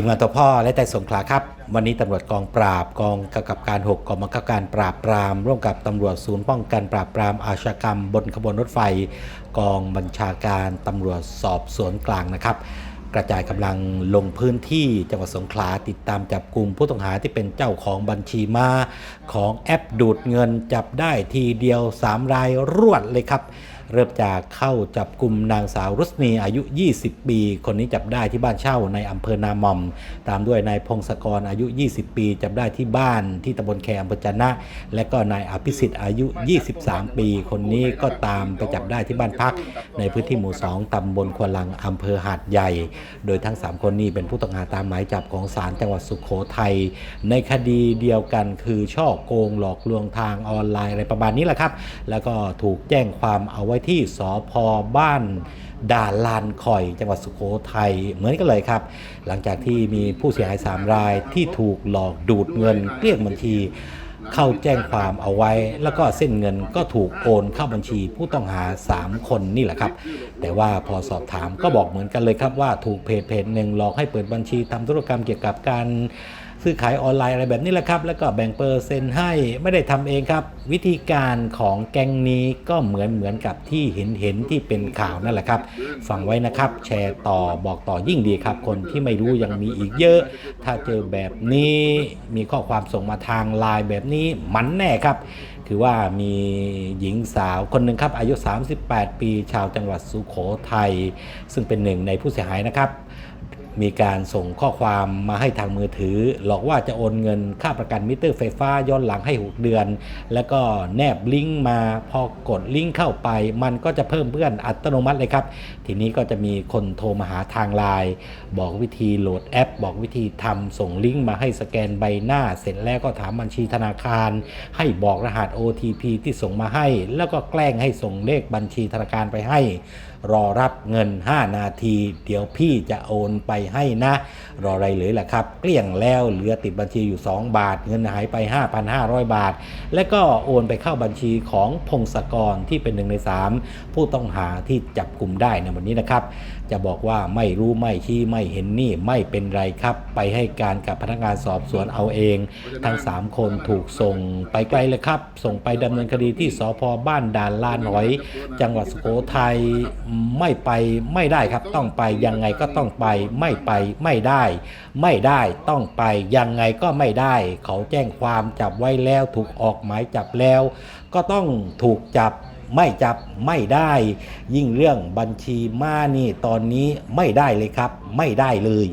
ทีมงานตัวพ่อและแต่สงขลาครับ วันนี้ตำรวจกองปราบกองกำกับการ 6กองบังคับการปราบปราม ร่วมกับตำรวจศูนย์ป้องกันปราบปรามอาชญากรรม บนขบวนรถไฟ กองบัญชาการตำรวจสอบสวนกลางนะครับ กระจายกำลังลงพื้นที่จังหวัดสงขลาติดตามจับกลุ่มผู้ต้องหาที่เป็นเจ้าของบัญชีมาของแอปดูดเงินจับได้ทีเดียว 3 รายรวดเลยครับ เริ่มจากเข้าจับกลุ่มนางสาวรุสนีอายุ 20 ปี คนนี้จับได้ที่บ้านเช่าในอำเภอนามอม ตามด้วยนายพงศกรอายุ 20 ปี จับได้ที่บ้านที่ตำบลแคอำเภอจนะ และก็นายอภิสิทธิ์อายุ 23 ปี คนนี้ก็ตามไปจับได้ที่บ้านพัก ในพื้นที่หมู่ 2 ตำบลควนลังอำเภอหาดใหญ่ โดยทั้ง 3 คนนี้เป็นผู้ต้องหาตามหมายจับของศาลจังหวัดสุขโขทัยในคดีเดียวกันคือช่อโกงหลอกลวงทางออนไลน์อะไรประมาณนี้แหละครับ แล้วก็ถูกแจ้งความเอาไว้ที่สพบ้านด่านลานคอย จังหวัดสุโขทัยเหมือนกันเลยครับ หลังจากที่มีผู้เสียหาย 3 รายที่ถูกหลอกดูดเงินเกลี้ยงบัญชี เข้าแจ้งความเอาไว้ แล้วก็เส้นเงินก็ถูกโอนเข้าบัญชีผู้ต้องหา 3 คนนี่แหละครับ แต่ว่าพอสอบถามก็บอกเหมือนกันเลยครับว่าถูกเพจเพจหนึ่งหลอกให้เปิดบัญชีทำธุรกรรมเกี่ยวกับการ ซื้อขายออนไลน์อะไรแบบนี้แหละครับ แล้วก็แบ่งเปอร์เซ็นต์ให้ไม่ได้ทำเองครับ วิธีการของแก๊งนี้ก็เหมือนเหมือนกับที่เห็นเห็นที่เป็นข่าวนั่นแหละครับฟังไว้นะครับ แชร์ต่อบอกต่อยิ่งดีครับ คนที่ไม่รู้ยังมีอีกเยอะ ถ้าเจอแบบนี้มีข้อความส่งมาทางไลน์แบบนี้มันแน่ครับคือว่ามีหญิงสาวคนหนึ่งครับอายุ 38 ปี ชาวจังหวัดสุโขทัยซึ่งเป็นหนึ่งในผู้เสียหายนะครับ มีการส่งข้อความมาให้ทางมือถือ หลอกว่าจะโอนเงินค่าประกันมิเตอร์ไฟฟ้าย้อนหลังให้ 6 เดือน แล้วก็แนบลิงก์มาพอกดลิงก์เข้าไป มันก็จะเพิ่มเพื่อนอัตโนมัติเลยครับ ทีนี้ก็จะมีคนโทรมาหาทางไลน์บอกวิธีโหลดแอป บอกวิธีทำส่งลิงก์มาให้สแกนใบหน้า เสร็จแล้วก็ถามบัญชีธนาคาร ให้บอกรหัส OTP ที่ส่งมาให้ แล้วก็แกล้งให้ส่งเลขบัญชีธนาคารไปให้ รอรับเงิน 5 นาที เดี๋ยวพี่จะโอนไปให้นะ รออะไรเลยล่ะครับ เกลี้ยงแล้วเหลือติดบัญชีอยู่ 2 บาท เงินหายไป 5,500 บาท และก็โอนไปเข้าบัญชีของพงศกรที่เป็นหนึ่งใน 3 ผู้ต้องหาที่จับกลุ่มได้ในวันนี้นะครับ จะบอกว่าไม่รู้ไม่ชี้ไม่เห็นนี่ไม่เป็นไรครับ ไปให้การกับพนักงานสอบสวนเอาเอง ทั้ง 3 คนถูกส่งไปไกลเลยครับ ส่งไปดำเนินคดีที่สพบ้านด่านลานหอย จังหวัดสุโขทัยไม่ไปไม่ได้ครับต้องไปยังไงก็ต้องไปไม่ไปไม่ได้ ไม่ได้ต้องไปยังไงก็ไม่ได้ เขาแจ้งความจับไว้แล้วถูกออกหมายจับแล้ว ก็ต้องถูกจับไม่จับไม่ได้ ยิ่งเรื่องบัญชีม้านี่ตอนนี้ไม่ได้เลยครับ ไม่ได้เลย